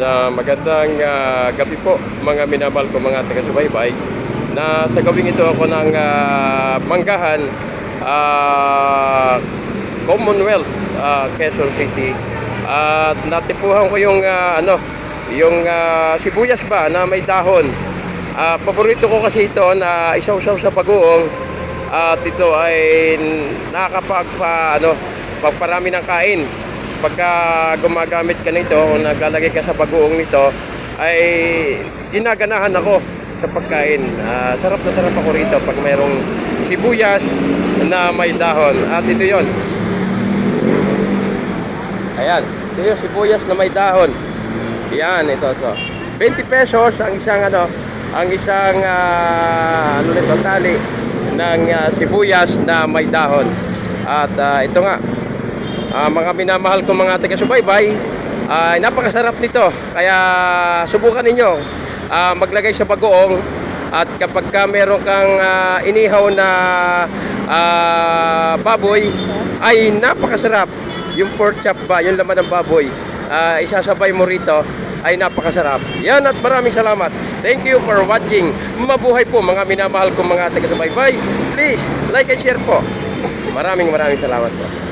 Uh, magandang ah, gabi po mga minamahal ko mga taga-subaybay. Na sa gawing ito ako ng ah, Manggahan ah, Commonwealth ah, Quezon City. At natipuhan ko yung ah, ano yung ah, sibuyas ba na may dahon. Ah, paborito ko kasi ito na isaw-saw sa pag-uong. At ito ay nakakapagpa ano pagparami ng kain pagka gumagamit ka nito o naglalagay ka sa bagoong nito ay ginaganahan ako sa pagkain. Ah, sarap na sarap ako rito pag mayroong sibuyas na may dahon. At ito yon. Ayan, ito yung sibuyas na may dahon. Yan, ito, ito. 20 pesos ang isang ano, ang isang ah, ano nito, tali ng ah, sibuyas na may dahon. At ah, ito nga, Ah, mga minamahal ko mga taga-subaybay, ay napakasarap nito. Kaya subukan ninyo ah, maglagay sa bagoong at kapag ka meron kang ah, inihaw na ah, baboy, ay napakasarap. Yung pork chop ba, yung laman ng baboy, ah, isasabay mo rito, ay napakasarap. Yan at maraming salamat. Thank you for watching. Mabuhay po mga minamahal ko mga taga-subaybay. Please, like and share po. Maraming maraming salamat po.